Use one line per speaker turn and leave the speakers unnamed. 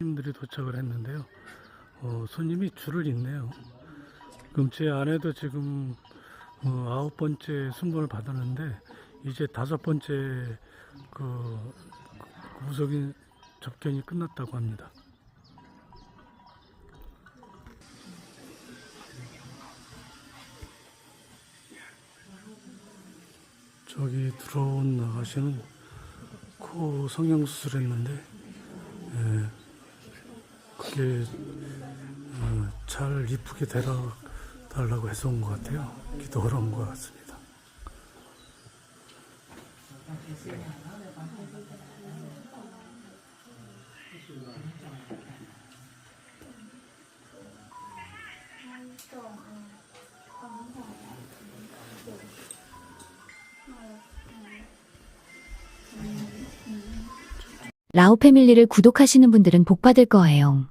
손님들이 도착을 했는데요. 어, 손님이 줄을 잇네요. 그럼 제 아내도 지금 어, 아홉 번째 순번을 받았는데 이제 다섯 번째 그 구속인 접견이 끝났다고 합니다. 저기 들어온 아가씨는 코 성형 수술 했는데 예, 그게 어, 잘 이쁘게 되라 달라고 해서 온 것 같아요. 기도하러 온 것 같습니다.
라오 패밀리를 구독하시는 분들은 복 받을 거예요.